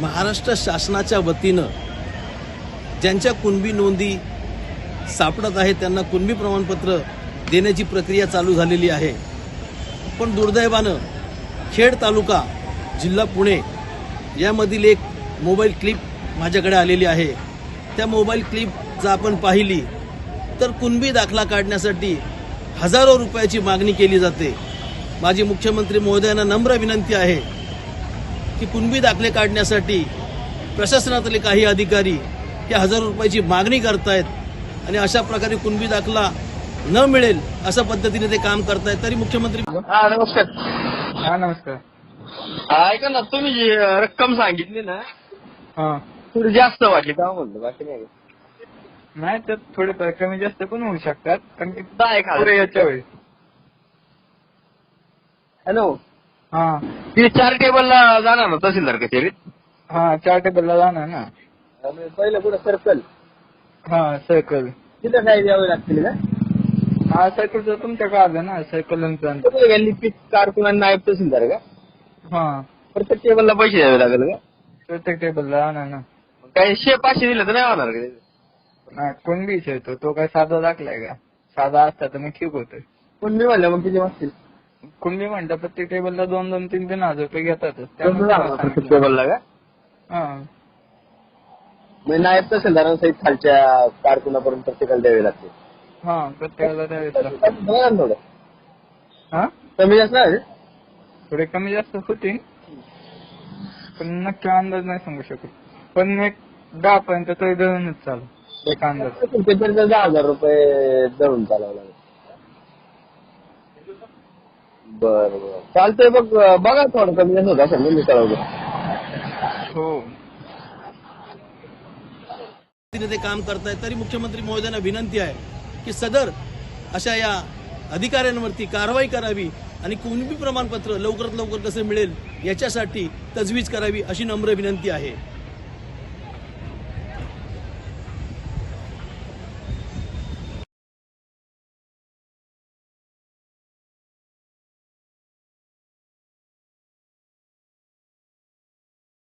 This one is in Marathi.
महाराष्ट्र शासनाच्या वतीनं ज्यांच्या कुणबी नोंदी सापडत आहेत त्यांना कुणबी प्रमाणपत्र देण्याची प्रक्रिया चालू झालेली आहे. पण दुर्दैवानं खेड तालुका जिल्हा पुणे यामधील एक मोबाईल क्लिप माझ्याकडे आलेली आहे. त्या मोबाईल क्लिप जर आपण पाहिली तर कुणबी दाखला काढण्यासाठी हजारो रुपयाची मागणी केली जाते. माझी मुख्यमंत्री महोदयांना नम्र विनंती आहे की कुणबी दाखले काढण्यासाठी प्रशासनातले काही अधिकारी या हजारो रुपयाची मागणी करतायत आणि अशा प्रकारे कुणबी दाखला न मिळेल अशा पद्धतीने ते काम करतायत. तरी मुख्यमंत्री हा नमस्कार. हा नमस्कार. हा, ऐका ना तुम्ही जी रक्कम सांगितली ना हा. थोडी जास्त वाटली का म्हणलं बाकी नाही. नाही त्यात थोडेफार कमी जास्त पण होऊ शकतात कारण की दहा एक हजार. पुढे याच्या वेळी. हॅलो. हा. ती चार टेबलला जाणार ना तहसीलदार कचेरीत? हा चार टेबलला जाणार ना. पहिलं कुठं? सर्कल हा सर्कल तिथं काय द्यावे लागतील का? हा सर्कलचं तुमच्याकडे आलं ना सर्कल कुठे गेली लिपिक कारकुन आणि नायब तहसीलदार का? हा. प्रत्येक टेबलला पैसे द्यावे लागेल का? प्रत्येक टेबलला जाणार ना. काय शे पाचशे दिले तर नाही होणार का? नाही कोण बी विचारतो तो काय साधा दाखलाय का? साधा असता तर मग ठीक होतं पण मी म्हणलं मग किती वाजतील कुणबी म्हणता प्रत्येक टेबलला दोन दोन तीन तीन हजार रुपये घेतातच प्रत्येक त्यामुळे टेबलला का? हा. म्हणजे नायब तहसीलदारांसहित खालच्या कारकुनापर्यंत प्रत्येकाला द्यावे लागते हा प्रत्येकाला द्यावेच लागतं बघा ना थोडं हा? कमी जास्त नाही थोडे कमी जास्त होतील. पण नक्की अंदाज नाही सांगू शकत. पण एक दहा पर्यंत तरी धरूनच चालू एक अंदाज. दहा हजार रुपये दळून चालावं लागेल. बर बर. चालतंय बघ बघा थोडं कमी जास्त होत असेल ना मी कळवलं हो. पद्धतीने ते काम करतायत तरी मुख्यमंत्री महोदयांना विनंती आहे की सदर अशा या अधिकाऱ्यांवरती कारवाई करावी आणि कुणबी प्रमाणपत्र लवकरात लवकर कसं मिळेल याच्यासाठी तजवीज करावी अशी नम्र विनंती आहे.